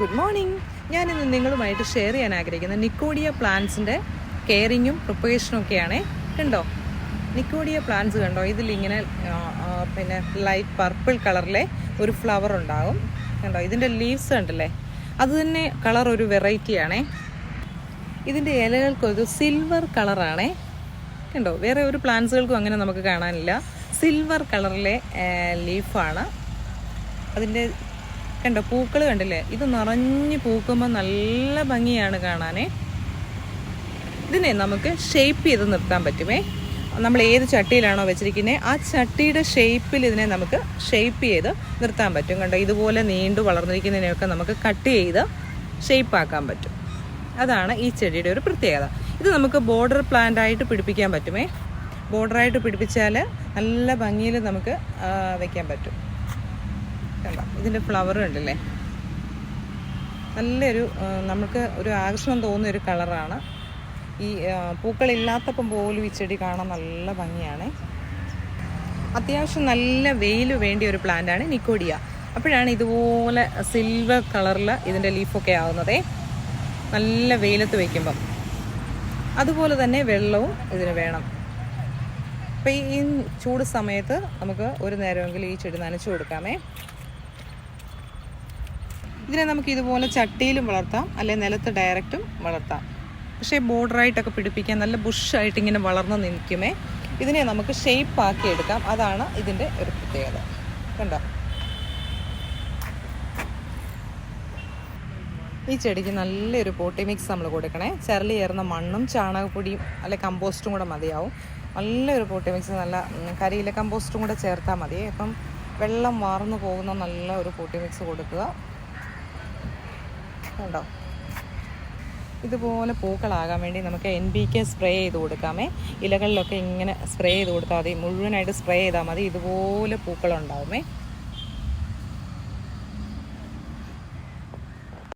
Good morning ഞാനിന്ന് നിങ്ങളുമായിട്ട് share ചെയ്യാൻ ആഗ്രഹിക്കുന്ന നിക്കോഡിയ പ്ലാന്റ്സിന്റെ കെയറിങ്ങും പ്രിപ്പറേഷനും ഒക്കെയാണ്. കണ്ടോ? നിക്കോഡിയ പ്ലാന്റ്സ് കണ്ടോ? ഇതിലിങ്ങനെ പിന്നെ ലൈറ്റ് പർപ്പിൾ കളറിലെ ഒരു ഫ്ലവർ ഉണ്ടാകും. കണ്ടോ? ഇതിന്റെ ലീവ്സ് കണ്ടില്ലേ? അത് തന്നെ കളർ ഒരു വെറൈറ്റിയാണേ ഇതിന്റെ ഇലകൾക്കൊരു സിൽവർ കളറാണേ കണ്ടോ? വേറെ ഒരു പ്ലാന്റ്സുകൾക്കും അങ്ങനെ നമുക്ക് കാണാനില്ല. സിൽവർ കളറിലെ ലീഫാണ് അതിന്റെ കണ്ടോ? പൂക്കൾ കണ്ടില്ലേ? ഇത് നിറഞ്ഞു പൂക്കുമ്പോൾ നല്ല ഭംഗിയാണ് കാണാനേ. ഇതിനെ നമുക്ക് ഷേപ്പ് ചെയ്ത് നിർത്താൻ പറ്റുമേ. നമ്മൾ ഏത് ചട്ടിയിലാണോ വെച്ചിരിക്കുന്നത് ആ ചട്ടിയുടെ ഷേപ്പിൽ ഇതിനെ നമുക്ക് ഷേപ്പ് ചെയ്ത് നിർത്താൻ പറ്റും. കണ്ടോ? ഇതുപോലെ നീണ്ടു വളർന്നിരിക്കുന്നതിനെയൊക്കെ നമുക്ക് കട്ട് ചെയ്ത് ഷേപ്പ് ആക്കാൻ പറ്റും. അതാണ് ഈ ചെടിയുടെ ഒരു പ്രത്യേകത. ഇത് നമുക്ക് ബോർഡർ പ്ലാന്റ് ആയിട്ട് പിടിപ്പിക്കാൻ പറ്റുമേ. ബോർഡറായിട്ട് പിടിപ്പിച്ചാൽ നല്ല ഭംഗിയിൽ നമുക്ക് വയ്ക്കാൻ പറ്റും. കണ്ടോ? ഇതിന്റെ ഫ്ലവർ ഉണ്ടല്ലേ നല്ലൊരു നമുക്ക് ഒരു ആകർഷണം തോന്നുന്ന ഒരു കളറാണ് ഈ പൂക്കളില്ലാത്തപ്പം പോലും ഈ ചെടി കാണാൻ നല്ല ഭംഗിയാണ്. അത്യാവശ്യം നല്ല വെയിൽ വേണ്ടിയ ഒരു പ്ലാന്റാണ് നിക്കോഡിയ അപ്പോഴാണ് ഇതുപോലെ സിൽവർ കളറിൽ ഇതിന്റെ ലീഫൊക്കെ ആവുന്നതേ. നല്ല വെയിലത്ത് വയ്ക്കുമ്പം അതുപോലെ തന്നെ വെള്ളവും ഇതിന് വേണം. അപ്പം ഈ ഈ ചൂട് സമയത്ത് നമുക്ക് ഒരു നേരമെങ്കിലും ഈ ചെടി നനച്ചു കൊടുക്കാമേ. ഇതിനെ നമുക്ക് ഇതുപോലെ ചട്ടിയിലും വളർത്താം അല്ലെങ്കിൽ നിലത്ത് ഡയറക്റ്റും വളർത്താം. പക്ഷേ ബോർഡറായിട്ടൊക്കെ പിടിപ്പിക്കാൻ നല്ല ബുഷായിട്ട് ഇങ്ങനെ വളർന്ന് നിൽക്കുമേ. ഇതിനെ നമുക്ക് ഷേപ്പ് ആക്കി എടുക്കാം. അതാണ് ഇതിന്റെ ഒരു പ്രത്യേകത. കണ്ടോ? ഈ ചെടിക്ക് നല്ലൊരു പോട്ടി മിക്സ് നമ്മൾ കൊടുക്കണേ. ചരളി ചേർന്ന മണ്ണും ചാണകപ്പൊടിയും അല്ലെ കമ്പോസ്റ്റും കൂടെ മതിയാവും. നല്ലൊരു പോട്ടി മിക്സ് നല്ല കരിയിലെ കമ്പോസ്റ്റും കൂടെ ചേർത്താൽ മതി. അപ്പം വെള്ളം വാർന്നു പോകുന്ന നല്ല ഒരു പോട്ടി മിക്സ് കൊടുക്കുക. ഉണ്ടോ? ഇതുപോലെ പൂക്കളാകാൻ വേണ്ടി നമുക്ക് എൻ ബി കെ സ്പ്രേ ചെയ്ത് കൊടുക്കാമേ. ഇലകളിലൊക്കെ ഇങ്ങനെ സ്പ്രേ ചെയ്ത് കൊടുത്താൽ മതി. മുഴുവനായിട്ട് സ്പ്രേ ചെയ്താൽ മതി. ഇതുപോലെ പൂക്കളുണ്ടാവുമേ.